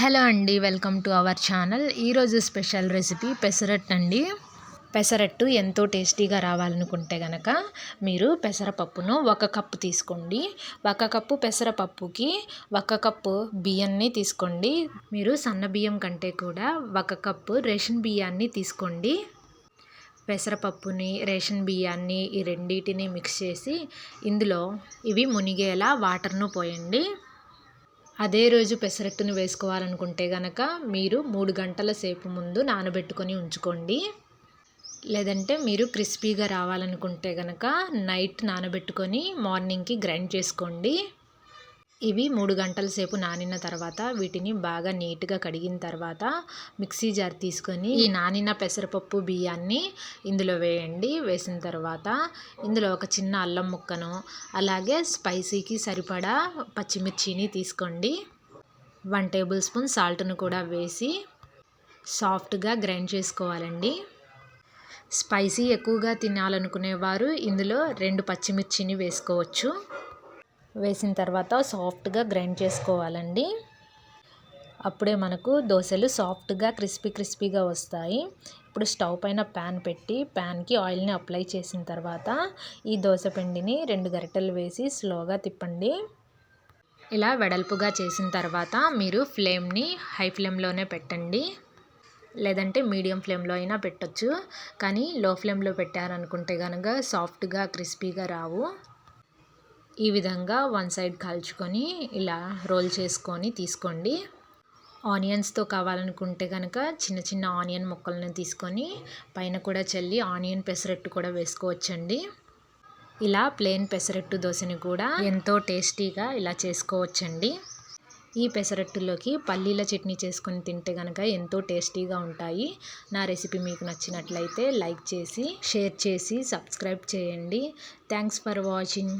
Hello అండి welcome to our channel. ఈరోజు special recipe pesarattu అండి. పెసరట్టు ఎంతో టేస్టీగా రావాలనుకుంటే కనుక మీరు పెసరపప్పును ఒక కప్పు తీసుకోండి. ఒక కప్పు పెసరపప్పుకి ఒక కప్పు బియ్యాన్ని తీసుకోండి. మీరు సన్న బియ్యం కంటే కూడా ఒక కప్పు రేషన్ బియ్యాన్ని తీసుకోండి. పెసరపప్పుని రేషన్ బియ్యాన్ని ఈ రెండింటిని మిక్స్ చేసి ఇందులో ఇవి మునిగేలా వాటర్ను పోయండి. అదే రోజు పెసరట్టును వేసుకోవాలనుకుంటే కనుక మీరు మూడు గంటల సేపు ముందు నానబెట్టుకొని ఉంచుకోండి. లేదంటే మీరు క్రిస్పీగా రావాలనుకుంటే గనక నైట్ నానబెట్టుకొని మార్నింగ్కి గ్రైండ్ చేసుకోండి. ఇవి మూడు గంటల సేపు నానిన తర్వాత వీటిని బాగా నీట్గా కడిగిన తర్వాత మిక్సీ జార్ తీసుకొని ఈ నానిన పెసరపప్పు బియ్యాన్ని ఇందులో వేయండి. వేసిన తర్వాత ఇందులో ఒక చిన్న అల్లం ముక్కను అలాగే స్పైసీకి సరిపడా పచ్చిమిర్చిని తీసుకోండి. వన్ టేబుల్ స్పూన్ సాల్ట్ను కూడా వేసి సాఫ్ట్గా గ్రైండ్ చేసుకోవాలండి. స్పైసీ ఎక్కువగా తినాలనుకునేవారు ఇందులో రెండు పచ్చిమిర్చిని వేసుకోవచ్చు. వేసిన తర్వాత సాఫ్ట్గా గ్రైండ్ చేసుకోవాలండి. అప్పుడే మనకు దోశలు సాఫ్ట్గా క్రిస్పీ క్రిస్పీగా వస్తాయి. ఇప్పుడు స్టవ్ పైన ప్యాన్ పెట్టి ప్యాన్కి ఆయిల్ని అప్లై చేసిన తర్వాత ఈ దోశ పిండిని రెండు గరిటెలు వేసి స్లోగా తిప్పండి. ఇలా వెడల్పుగా చేసిన తర్వాత మీరు ఫ్లేమ్ని హై ఫ్లేమ్లోనే పెట్టండి. లేదంటే మీడియం ఫ్లేమ్లో అయినా పెట్టచ్చు. కానీ లో ఫ్లేమ్లో పెట్టారనుకుంటే కనుక సాఫ్ట్గా క్రిస్పీగా రావు. ఈ విధంగా వన్ సైడ్ కాల్చుకొని ఇలా రోల్ చేసుకొని తీసుకోండి. ఆనియన్స్తో కావాలనుకుంటే కనుక చిన్న చిన్న ఆనియన్ ముక్కలను తీసుకొని పైన కూడా చల్లి ఆనియన్ పెసరట్టు కూడా వేసుకోవచ్చండి. ఇలా ప్లెయిన్ పెసరట్టు దోశని కూడా ఎంతో టేస్టీగా ఇలా చేసుకోవచ్చండి. ఈ పెసరట్టులోకి పల్లీల చట్నీ చేసుకొని తింటే కనుక ఎంతో టేస్టీగా ఉంటాయి. నా రెసిపీ మీకు నచ్చినట్లయితే లైక్ చేసి షేర్ చేసి సబ్స్క్రైబ్ చేయండి. Thanks for watching.